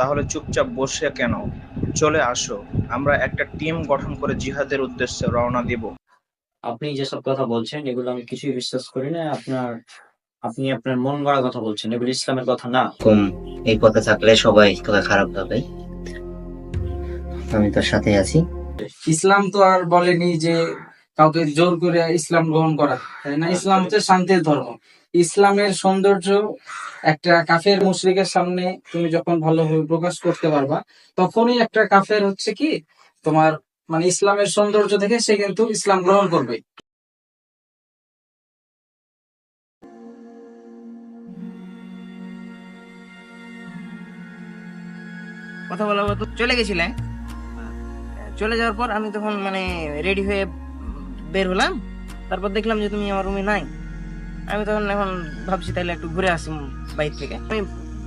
তাহলে চুপচাপ বসে কেন? চলে আসো আমরা একটা টিম গঠন করে জিহাদের উদ্দেশ্যে রওনা দিব। আপনি যেসব কথা বলছেন এগুলো আমি কিছুই বিশ্বাস করি না। আপনার আপনি আপনার মন গড়া কথা বলছেন এগুলো ইসলামের কথা না। কম এই পথে থাকলে সবাই তোকে খারাপ ভাবে। আমি তোর সাথে আছি। ইসলাম তো আর বলেনি যে কাউকে জোর করে ইসলাম গ্রহণ করা তাই না? ইসলাম হচ্ছে শান্তির ধর্ম। ইসলামের সৌন্দর্য একটা কাফের মুশরিকের সামনে তুমি যখন ভালোভাবে প্রকাশ করতে পারবা, তখনই একটা কাফের হচ্ছে কি, তোমার মানে ইসলামের সৌন্দর্য দেখে সে কিন্তু ইসলাম গ্রহণ করবে। কথা বলা তো চলে গেছিলে? চলে যাওয়ার পর আমি তখন মানে রেডি হয়ে বের হলাম। তারপর দেখলাম যে তুমি আমার রুমে নাই। আমি তখন এখন ভাবছি তাহলে একটু ঘুরে আসি বাইর থেকে। আমি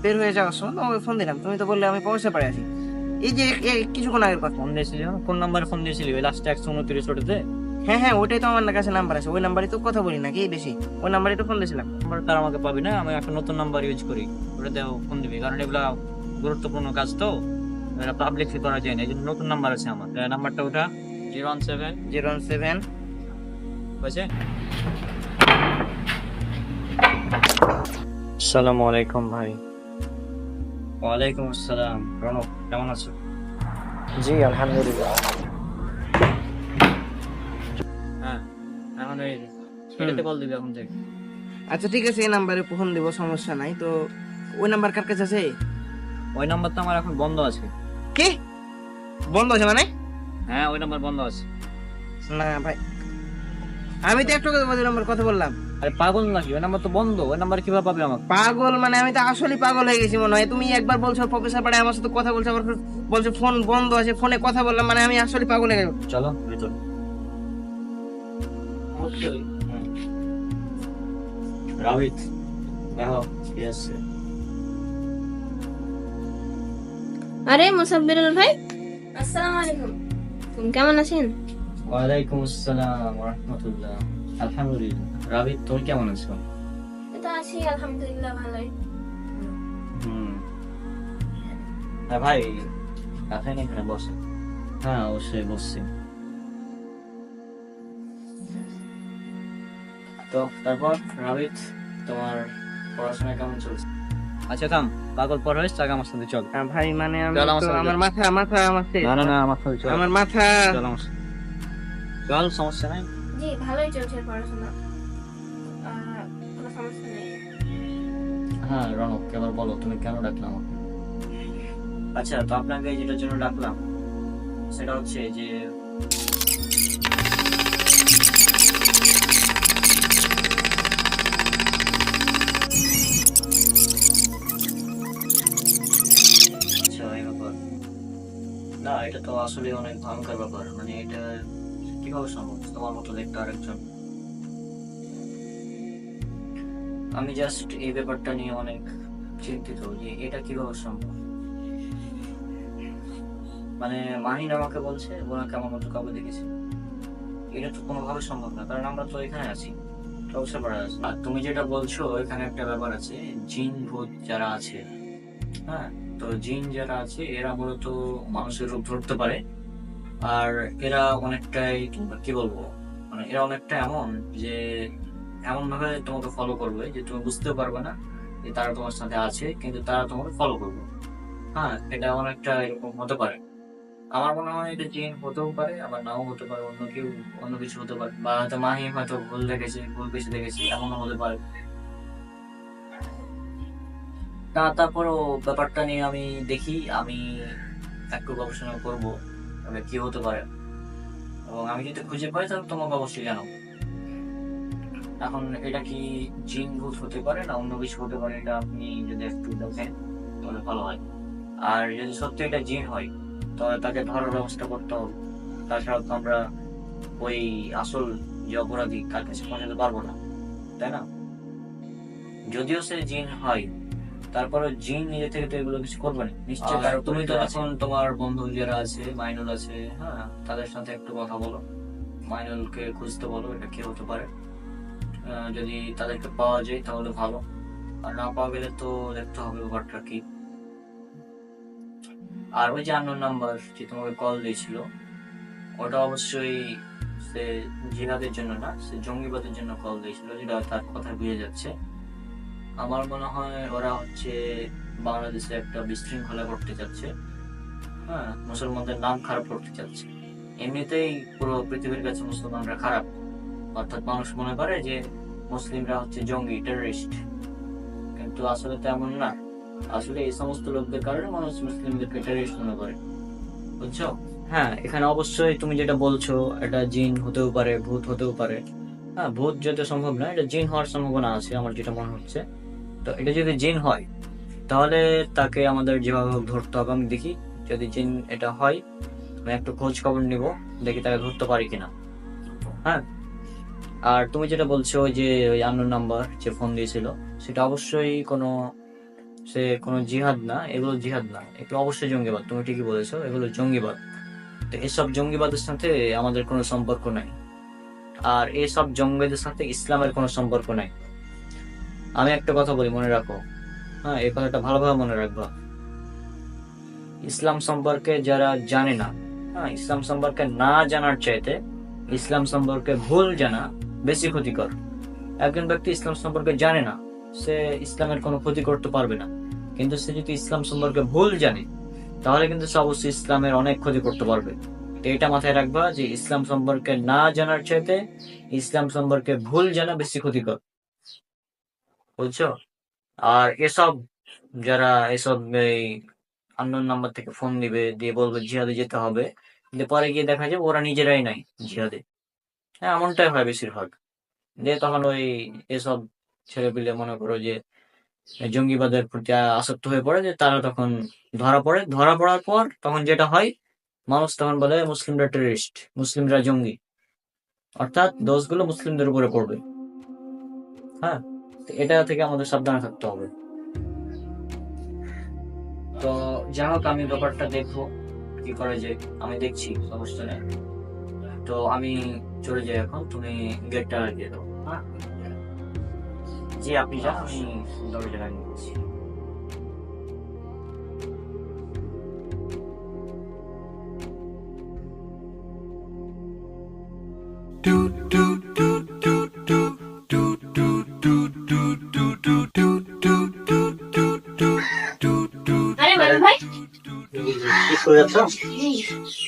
বের হয়ে যাওয়ার সময় তোমাকে ফোন দিলাম। তুমি তো বললে আমি পয়সা পাড়ে আছি এই যে এই কিছুক্ষণ আগের কথা। ফোন দিয়েছিলি? কোন নাম্বারে ফোন দিয়েছিলি? ওই লাস্টে একশো উনত্রিশ ওটাতে? হ্যাঁ হ্যাঁ ওটাই তো আমার কাছে নাম্বার আছে। ওই নাম্বারে তো কথা বলি না কি বেশি? ওই নাম্বারে তো ফোন দিয়েছিলাম। নাম্বার তার আমাকে পাবি না? আমি একটা নতুন নাম্বার ইউজ করি। ওটাতে ফোন দিবি। কারণ এগুলা গুরুত্বপূর্ণ কাজ তো। এটা পাবলিকলি করা যায় না। এই জন্য নতুন নাম্বার আছে আমার। নাম্বারটা ওটা? Zero one seven zero one seven হয়েছে? আসসালামু আলাইকুম ভাই। ওয়ালাইকুম আসসালাম প্রণব কেমন আছো? জি আলহামদুলিল্লাহ। হ্যাঁ এখন এটাতে কল দিবি এখন থেকে আচ্ছা ঠিক আছে এই নাম্বারে ফোন দিব সমস্যা নাই। তো ওই নাম্বার কার কাছে আছে? ওই নাম্বার তো আমার এখন বন্ধ আছে। কি? বন্ধ আছে মানে? হ্যাঁ ওই নাম্বার বন্ধ আছে। না ভাই আমি তো একটু কথা ওই নাম্বার কথা বললাম। আরে পাগল নাকি? ওই নাম্বার তো বন্ধ ওই নাম্বার কীভাবে পাবে আমাকে? পাগল মানে আমি তো আসলে পাগল হয়ে গেছি মনে হয়। তুমি একবার বলছো প্রফেসর পাড়ায় আমার সাথে কথা বলছো আবার বলছো ফোন বন্ধ আছে ফোনে কথা বললাম মানে আমি আসলে পাগল হয়ে গেছি। চলো। ভিতর রাবিত দেখো কি আছে? আরে মুসাব্বিরুল ভাই। আসসালামু আলাইকুম। তুমি কেমন আছেন? ওয়ালাইকুম আসসালাম রহমতুল্লাহ আলহামদুলিল্লাহ। রাবিত তুমি কেমন আছো? তো আছি আলহামদুলিল্লাহ ভালোই। হুম। হ্যাঁ ভাই এখানে বসে। হ্যাঁ অবশ্যই বসছি। তো তারপর রাবিত তোমার পড়াশোনা কেমন চলছে? আচ্ছা থাম। পাগল পর হয়েছে আমার সাথে চল। হ্যাঁ ভাই মানে আমি আমার মাথা মাথা আমার না না না আমার সাথে চল। আমার মাথা। চল আমার সাথে। চল সমস্যা নাই। জি ভালোই চলছে পড়াশোনা। কোনো সমস্যা নেই। হ্যাঁ রণক এবার বলো তুমি কেন ডাকলাম আমাকে? আচ্ছা তো আপনাকে যেটার জন্য ডাকলাম সেটা হচ্ছে যে আচ্ছা না এটা তো আসলে অনেক ভয়ঙ্কর ব্যাপার। মানে এটা কীভাবে সম্ভব তোমার মতো দেখতে আরেকজন। আমি জাস্ট এই ব্যাপারটা নিয়ে অনেক চিন্তিত যে এটা কীভাবে সম্ভব? মানে মাহিন আমাকে বলছে, ওরা কেমন মতো কাউকে দেখেছে? এটা তো কোনোভাবে সম্ভব না, কারণ আমরা তো এখানে আছি। আছে আর তুমি যেটা বলছো এখানে একটা ব্যাপার আছে, জিন ভূত যারা আছে হ্যাঁ? তো জিন যারা আছে, এরা মূলত মানুষের রূপ ধরতে পারে। আর এরা অনেকটাই, কি বলব মানে এরা অনেকটা এমন যে এমন ভাবে তোমাকে ফলো করবে যে তুমি বুঝতে পারবে না যে তারা তোমার সাথে আছে, কিন্তু তারা তোমাকে ফলো করবে। হ্যাঁ এটা অনেকটা এরকম হতে পারে। আমার মনে হয় এটা জিন হতেও পারে, আবার নাও হতে পারে, অন্য কেউ, অন্য কিছু হতে পারে। বা হয়তো মাহি হয়তো ভুল দেখেছে, ভুল বেশি দেখেছে, এমনও হতে পারে। তা তারপরও ব্যাপারটা নিয়ে আমি দেখি, আমি একটু গবেষণা করব। তবে কি হতে পারে? এবং আমি যদি খুঁজে পাই, তাহলে তোমাকে অবশ্যই জানাব। এখন এটা কি জিন ভূত হতে পারে না অন্য কিছু হতে পারে? এটা আপনি যদি একটু দেখেন, তাহলে ভালো হয়। আর যদি সত্যি এটা জিন হয়, তাহলে তাকে ধরার ব্যবস্থা করতে হবে। তাছাড়া তো আমরা ওই আসল যে অপরাধী তার কাছে পৌঁছাতে পারব না, তাই না? যদিও সে জিন হয় তারপরে জিন নিজে থেকে তো এগুলো কিছু করবে না। নিশ্চয় কারণ তুমি তো এখন তোমার বন্ধু যারা আছে মাইনুল আছে হ্যাঁ তাদের সাথে একটু কথা বলো। মাইনুলকে খুঁজতে বলো এটা কি হতে পারে। যদি তাদেরকে পাওয়া যায় তাহলে ভালো। আর না পাওয়া গেলে তো দেখতে হবে ব্যাপারটা কি। আর ওই যে আননোন নাম্বার যে তোমাকে কল দিয়েছিল ওটা অবশ্যই সে জিহাদের জন্য না সে জঙ্গিবাদের জন্য কল দিয়েছিল যেটা তার কথা বুঝে যাচ্ছে। আমার মনে হয় ওরা হচ্ছে বাংলাদেশে একটা বিশৃঙ্খলা করতে চাচ্ছে। হ্যাঁ মুসলমানদের নাম খারাপ করতে চাচ্ছে। এমনিতেই পুরো পৃথিবীর কাছে মুসলমানরা খারাপ। অর্থাৎ মানুষ মনে করে যে মুসলিমরা হচ্ছে জঙ্গি টেররিস্ট কিন্তু আসলে তেমন না। আসলে এই সমস্ত লোকদের কারণে মানুষ মুসলিমদেরকে টেররিস্ট মনে করে। বুঝছ? হ্যাঁ এখানে অবশ্যই তুমি যেটা বলছো, এটা জিন হতেও পারে, ভূত হতেও পারে। হ্যাঁ ভূত যেতে সম্ভব না, এটা জিন হওয়ার সম্ভাবনা আছে, আমার যেটা মনে হচ্ছে। তো এটা যদি জিন হয়, তাহলে তাকে আমাদের যেভাবে ধরতে হবে। আমি দেখি যদি জিন এটা হয়, আমি একটু খোঁজ খবর নিব, দেখি তাকে ধরতে পারি কিনা। হ্যাঁ? আর তুমি যেটা বলছো যে ওই আন্নোর নাম্বার যে ফোন দিয়েছিল, সেটা অবশ্যই কোনো, সে কোনো জিহাদ না, এগুলো জিহাদ না। এগুলো অবশ্যই জঙ্গিবাদ, তুমি ঠিকই বলেছ, এগুলো জঙ্গিবাদ। তো এসব জঙ্গিবাদের সাথে আমাদের কোনো সম্পর্ক নাই। আর এসব জঙ্গিদের সাথে ইসলামের কোনো সম্পর্ক নাই। আমি একটা কথা বলি, মনে রাখো। হ্যাঁ এই কথাটা ভালোভাবে মনে রাখবা। ইসলাম সম্পর্কে যারা জানে না হ্যাঁ ইসলাম সম্পর্কে না জানার চাইতে ইসলাম সম্পর্কে ভুল জানা বেশি ক্ষতিকর। একজন ব্যক্তি ইসলাম সম্পর্কে জানে না, সে ইসলামের কোনো ক্ষতি করতে পারবে না। কিন্তু সে যদি ইসলাম সম্পর্কে ভুল জানে, তাহলে কিন্তু সে অবশ্যই ইসলামের অনেক ক্ষতি করতে পারবে। তো এটা মাথায় রাখবা যে ইসলাম সম্পর্কে না জানার চাইতে ইসলাম সম্পর্কে ভুল জানা বেশি ক্ষতিকর। বুঝছ? আর এসব যারা এসব এই আননোন নাম্বার থেকে ফোন দিবে, দিয়ে বলবে জিহাদে যেতে হবে, কিন্তু পরে গিয়ে দেখা যায় ওরা নিজেরাই নাই জিহাদে। হ্যাঁ এমনটাই হয় বেশিরভাগ। যে তখন ওই এসব ছেলে পিলে মনে করো যে জঙ্গিবাদের প্রতি আসক্ত হয়ে পড়ে, যে তারা তখন ধরা পড়ে। ধরা পড়ার পর তখন যেটা হয় মানুষ তখন বলে মুসলিমরা টেরিস্ট মুসলিমরা জঙ্গি। অর্থাৎ দোষগুলো মুসলিমদের উপরে পড়বে। হ্যাঁ? তো এটা থেকে আমাদের সাবধানে থাকতে হবে। তো যাই হোক আমি ব্যাপারটা দেখব কি করে যে আমি দেখছি সমস্যা নেই। তো আমি চলে যাই এখন তুমি গেটটা দিয়ে দাও। হ্যাঁ? জি আপনি যান আমি দরজা লাগিয়ে দিচ্ছি।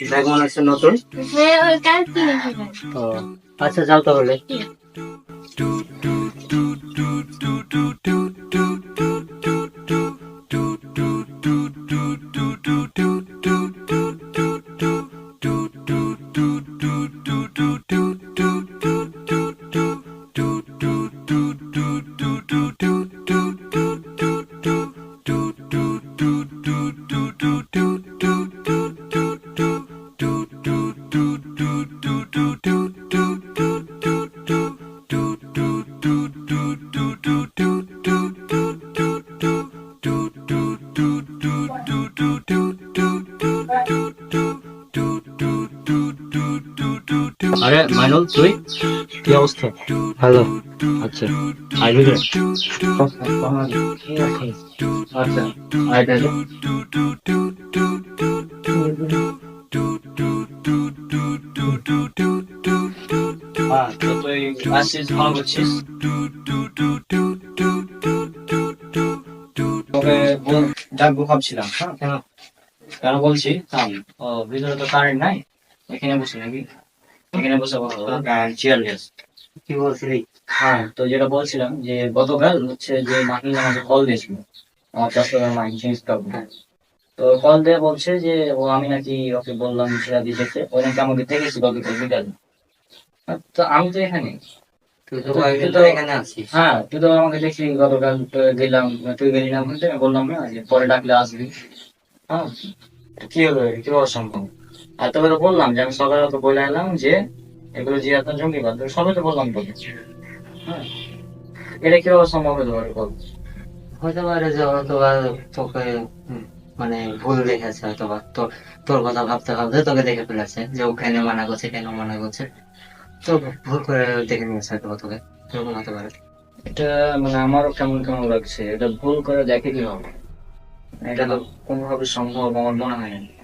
ব্যাগ মনে হচ্ছে নতুন। হ্যাঁ আচ্ছা যাও তাহলে। তুই? কি অবস্থা? ভালো আচ্ছা। আই আচ্ছা তোকে ডাকবো ভাবছিলাম হ্যাঁ কেন? বলছি? ভিতরে তো কারেন্ট নাই, এখানে বসে নাকি? এখানে বসে কথা চেয়ার গ্যাস কি বলছিলি? হ্যাঁ তো যেটা বলছিলাম যে গতকাল হচ্ছে যে মাহিন আমাকে কল দিয়েছিল। আমার চাষের মাহিন জিনিস তো কল দিয়ে বলছে যে ও আমি নাকি ওকে বললাম সেটা যেতে ও নাকি আমাকে দেখেছি গতকাল বিকালে। আহ, তো আমি তো এখানে। হ্যাঁ তুই তো আমাকে দেখলি গতকাল গেলাম তুই গেলি না বলতে বললাম না যে পরে ডাকলে আসবি। হ্যাঁ। কি হলো? কি অসম্ভব আর তোকে তো বললাম যে আমি সকালে তো বলে এলাম যে এগুলো যে আপনার জঙ্গিবাদ তো সবাই তো বললাম তোকে হ্যাঁ। এটা কীভাবে সম্ভব হতে পারে বল? হয়তো পারে যে হয়তো বা তোকে মানে ভুল দেখেছে হয়তো বা তোর তোর কথা ভাবতে ভাবতে তোকে দেখে ফেলেছে যে ওখানে মানা করছে কেন মানা করছে। তো ভুল করে দেখে নিয়েছে হয়তো বা তোকে। এরকম হতে পারে। এটা মানে আমারও কেমন কেমন লাগছে? এটা ভুল করে দেখে কি হবে? এটা তো কোনোভাবে সম্ভব আমার মনে হয় না।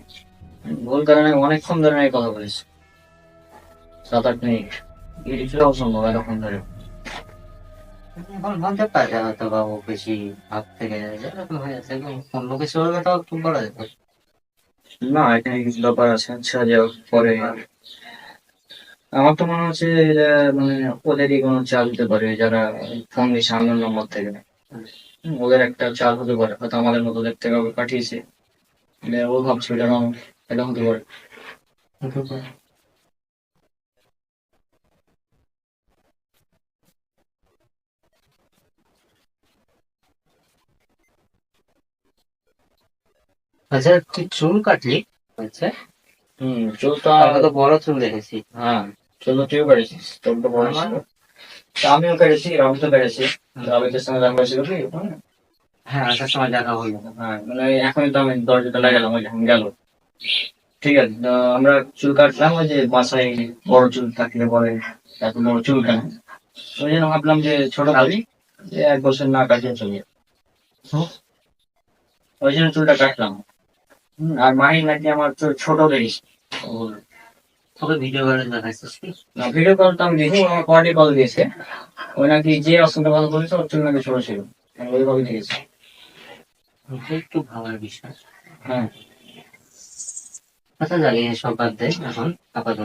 ভুল কারণে অনেকক্ষণ ধরে আমি কথা বলেছি। সাত আট মিনিট। কি অসম্ভব এতক্ষণ ধরে। এখন বলতে পারে হয়তো বা বেশি ভাব থেকে যেরকম অন্য কিছু হলে তো একটু বলা যেত না এখানে কিছু ব্যাপার আছে। আচ্ছা পরে। আমার তো মনে হচ্ছে মানে ওদেরই কোনো চাল হতে পারে যারা ফোন দিচ্ছে আমার নম্বর থেকে। ওদের একটা চাল হতে পারে। হয়তো আমাদের মতো দেখতে কাউকে পাঠিয়েছে। মানে ও ভাবছিল এটা হতে পারে আচ্ছা তুই চুল কাটলি আচ্ছা। হম চুলটা আমি তো বড় চুল দেখেছি। হ্যাঁ চুল তো তুইও কেটেছিস তোর তো বড় ছিল তা আমিও কেটেছি রাম তো কেটেছি। রাবিতের সঙ্গে দেখা হয়েছিল কি? হ্যাঁ আসার সময় দেখা হলো। হ্যাঁ মানে এখনই তো আমি দরজাটা লাগালাম ওই গেল। ঠিক আছে আমরা চুল কাটলাম ওই যে বাসায় বড় চুল থাকলে বলে এত বড় চুল কেন? ওই জন্য ভাবলাম যে ছোট ভাবি যে এক বছর না কাটিয়ে চলে। ওই জন্য চুলটা কাটলাম। আর মাহি নাকি আমার ছোট দেখিস। ভিডিও না ভিডিও কল তো আমি দেখি আমার কল দিয়েছে। ওই নাকি যে অসুবিধা বলেছে ওর চুল নাকি ছোট ছিল। ওইভাবে দেখেছি। একটু ভাবার বিষয় হ্যাঁ। আচ্ছা জানি সব বাদ দে এখন আপাতত।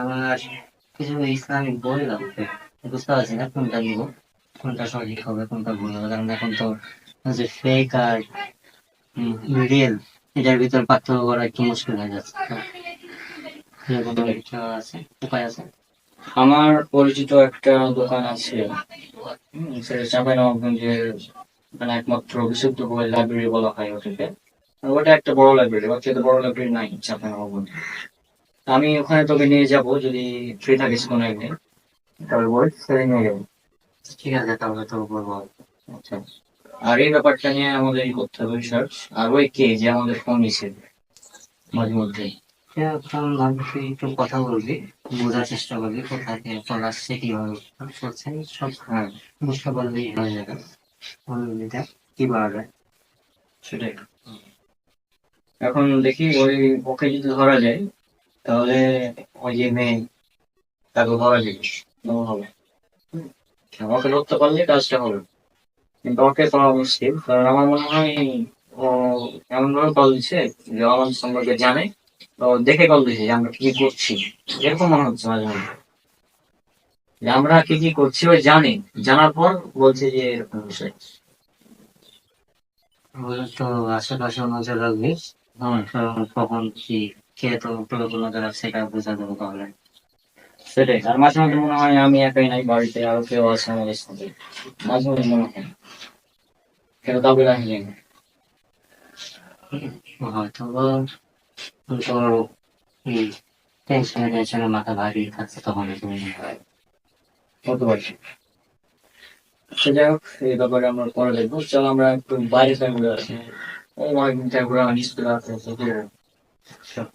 আমার কিছু ইসলামিক বই লাগবে। বুঝতে পারছি না কোনটা নিব কোনটা সঠিক হবে কোনটা ভুল হবে। কারণ এখন তো যে ফেক আর রিয়েল এটার ভিতর পার্থক্য করা একটু মুশকিল হয়ে যাচ্ছে। উপায় আছে? আমার পরিচিত একটা দোকান আছে। হুম, সেটা চাঁপাইনবাবগঞ্জের মানে একমাত্র বিশুদ্ধ বই লাইব্রেরি বলা হয় ওটাকে। ওটা একটা বড় লাইব্রেরি ওর চেয়ে বড় লাইব্রেরি নাই চাঁপাইনবাবগঞ্জে আমি ওখানে তোকে নিয়ে যাব যদি ফ্রি থাকিস কোনো একদিন তবে বই সেদিন নিয়ে যাব। ঠিক আছে তাহলে তো বলব। আচ্ছা। আর এই ব্যাপারটা নিয়ে আমাদের করতে হবে রিসার্চ আর ওই কে যে আমাদের ফোন নিছে মাঝে ভাবছি একটু কথা বলবি বোঝার চেষ্টা করবি কোথা থেকে ফল আসছে কীভাবে করছে সব হ্যাঁ। বুঝতে পারলেই হয়ে যাবে। কি বলা যায় সেটাই। এখন দেখি ওই ওকে যদি ধরা যায়, তাহলে ওই যে মেয়ে, তাকে ধরা নেওয়া হবে। আমাকে ধরতে পারলে কাজটা হবে। কিন্তু ওকে পাওয়া মুশকিল, কারণ আমার মনে হয় ও এমন ভাবে কল দিচ্ছে যে আমার সম্পর্কে জানে, তো দেখে কল দিচ্ছে যে আমরা কি করছি। এরকম মনে হচ্ছে মাঝে মাঝে যে আমরা কি কি করছি ওই জানে। জানার পর বলছে যে এরকম বিষয়। আশেপাশে নজর রাখবি কখন কি কে তো প্রয়োগ সেটা বোঝা যাবে তাহলে। সেটাই আর মাঝে মাঝে মনে হয় আমি একাই নাই বাড়িতে আরও কেউ আছে আমাদের সাথে। মাঝে মাঝে মনে হয়। কেন কাউকে রাখি না হয়তো তোর টেনশনে টেনশনে মাথা ভারী থাকছে তখন হতে পারছি সে যাই হোক এই ব্যাপারে আমরা পরে দেখব। চল আমরা একটু বাইরে থেকে ঘুরে ঘুরে আসি। চল।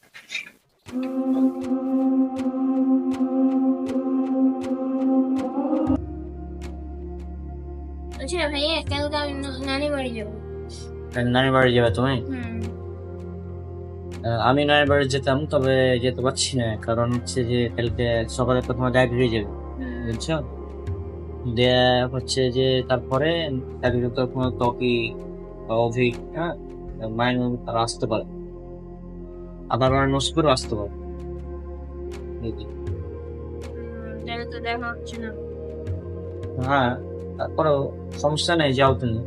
আচ্ছা ভাইয়া কালকে আমি নানি বাড়ি যাব নানি বাড়ি যাবে তুমি আমি নানি বাড়ি যেতাম তবে যেতে পারছি না কারণ হচ্ছে যে কালকে সকালে প্রথমে লাইব্রেরি যাবে। বুঝছ? দিয়ে হচ্ছে যে তারপরে একজন তো কোনো তকি বা অভিক হ্যাঁ? মাইন তারা আসতে পারে। আবার আমার নসপুরও আসতে পারে। এই যে। তাহলে তো দেখা হচ্ছে না। হ্যাঁ তারপরেও সমস্যা নেই যাও তুমি।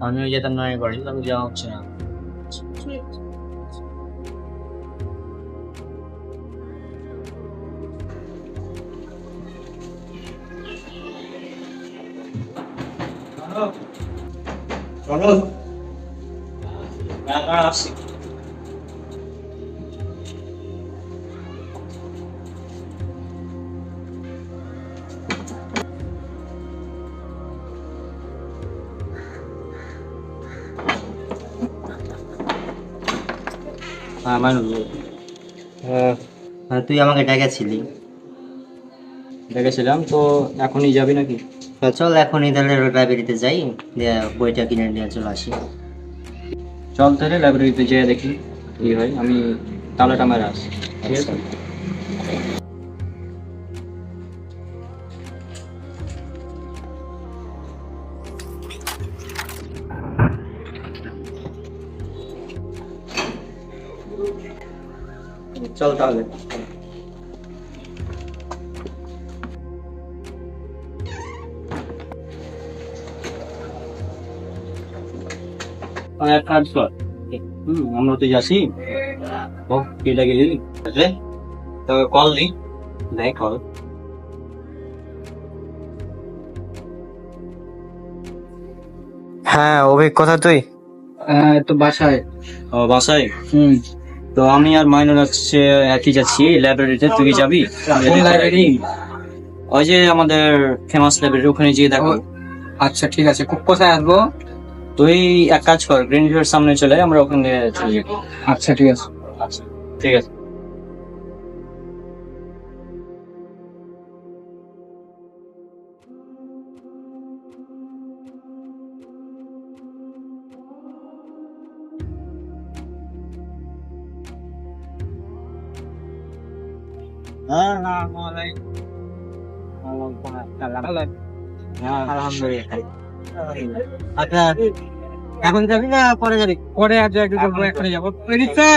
আমিও যেতাম না বাড়ি আমি যাওয়া হচ্ছে না। চলো। আসছি হ্যাঁ তুই আমাকে ডেকেছিলি। দেখেছিলাম তো এখনই যাবি নাকি? চল এখনই তাহলে লাইব্রেরিতে যাই দিয়ে বইটা কিনে নিয়ে চলে আসি। চল তাহলে লাইব্রেরিতে যেয়ে দেখি কি হয়। আমি তালাটা মারা আসি ঠিক আছে। চল তাহলে। এক কাজ কর। হুম আমরা তো যাচ্ছি। ও কেটে গেলি? তোকে কল দি দেখ কল হ্যাঁ অভিক কথা তুই? তো বাসায়। ও বাসায়? হুম। তো আমি আর মাইনুল হচ্ছে একই যাচ্ছি লাইব্রেরিতে তুই কি যাবি? কোন লাইব্রেরি ওই যে আমাদের ফেমাস লাইব্রেরি ওখানে গিয়ে দেখো। আচ্ছা ঠিক আছে। কোথায় আসব? তুই এক কাজ কর গ্রিন ভিউর সামনে চলে আয়, আমরা ওখানে চলে যাব। আচ্ছা ঠিক আছে। আচ্ছা ঠিক আছে। আচ্ছা এখন যাবি না পরে যাবি? পরে আজ একটু যাব এখানে যাব। রিক্সা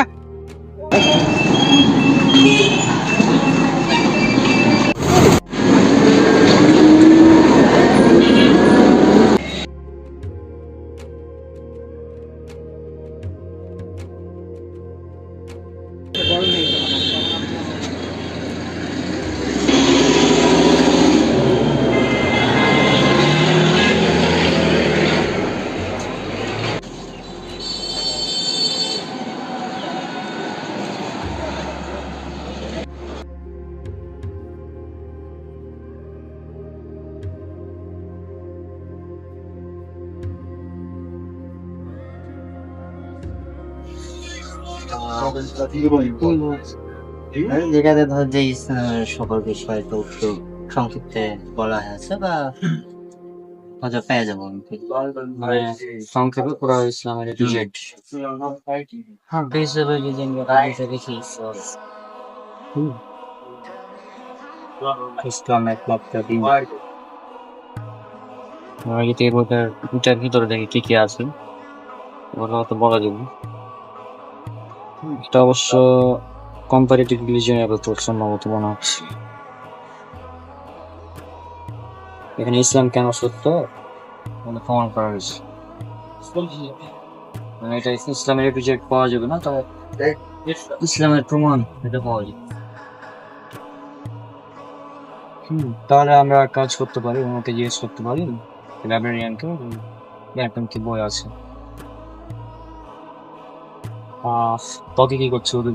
যেটাতে ধর যে ইসলামের সকল বিষয় তো একটু সংক্ষিপ্তে বলা হয়েছে বা হয়তো পেয়ে যাব মানে সংক্ষেপে পুরো ইসলামের এ টু। জেড হিসেবে যদি আমরা দেখি দিন। থেকে ভিতরে দেখি কি কি আছে। ওগুলো তো বলা যাবে এটা অবশ্য কম্পারেটিভ রিলিজিয়নের ভেতর সম্ভবত মনে হচ্ছে। এখানে ইসলাম কেন সত্য? মানে প্রমাণ করা হয়েছে। মানে এটা ইসলামের এ টু জেড পাওয়া যাবে না, তবে ইসলামের প্রমাণ এটা পাওয়া যাবে। তাহলে আমরা কাজ করতে পারি ওনাকে জিজ্ঞেস করতে পারি লাইব্রেরিয়ানকে এরকম কি বই আছে। তোকে কি করছে ওদের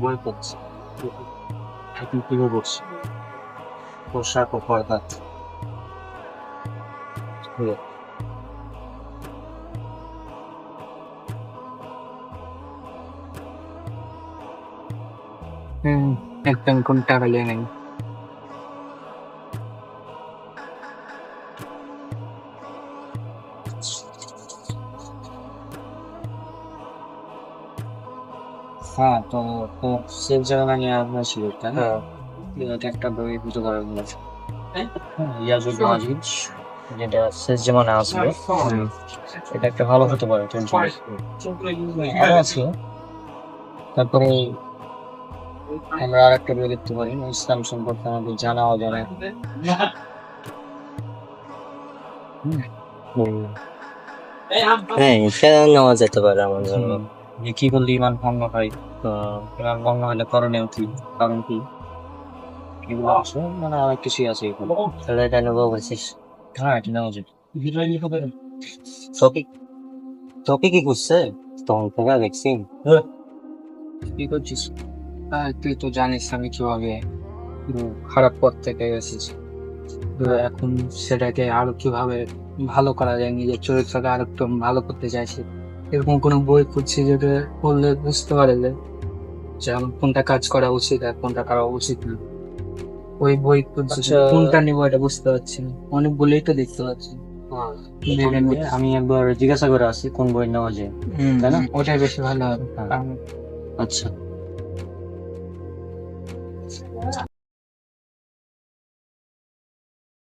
বই পোশাক ও পর্দা হুম একদম কোন টাকা লিয়ে নেই হ্যাঁ তো জায়গা নিয়ে আপনার ছিল তাই না এটা একটা বই বুঝতে পারবেন মনে হচ্ছে ইয়াজুল মাজিদ যেটা শেষ জীবনে আসবে এটা একটা ভালো হতে পারে ভালো আছে তারপরে আমরা আর একটা বই দেখতে পারি ইসলাম সম্পর্কে আমাদের জানা অজানা হুম। হ্যাঁ এটা নেওয়া যেতে পারে আমার জন্য যে কি করলে ইমান ভঙ্গ হয় তো ইমান ভঙ্গ হলে করণীয় কি কারণ কি? এগুলো আছে মানে অনেক কিছুই আছে এখানে। তাহলে এটা নেব বলছিস? হ্যাঁ এটা নেওয়া যাবে। তোকে তোকে কি করছে? তখন থেকে দেখছি। কি করছিস? তুই তো জানিস আমি কীভাবে খারাপ পথ থেকে এসেছি। এখন সেটাকে আরও কীভাবে ভালো করা যায় নিজের চরিত্রটা আরও একটু ভালো করতে চাইছি। এরকম কোনো বই খুঁজছি যেটা পড়লে বুঝতে পারে যে যে কোনটা কাজ করা উচিত আর কোনটা করা উচিত না ওই বই। কোনটা নিবো এটা বুঝতে পারছি না অনেক বলেই তো দেখতে পাচ্ছি আমি একবার জিজ্ঞাসা করে আসি কোন বই নেওয়া যায় তাই না? ওটাই বেশি ভালো হবে হ্যাঁ। আচ্ছা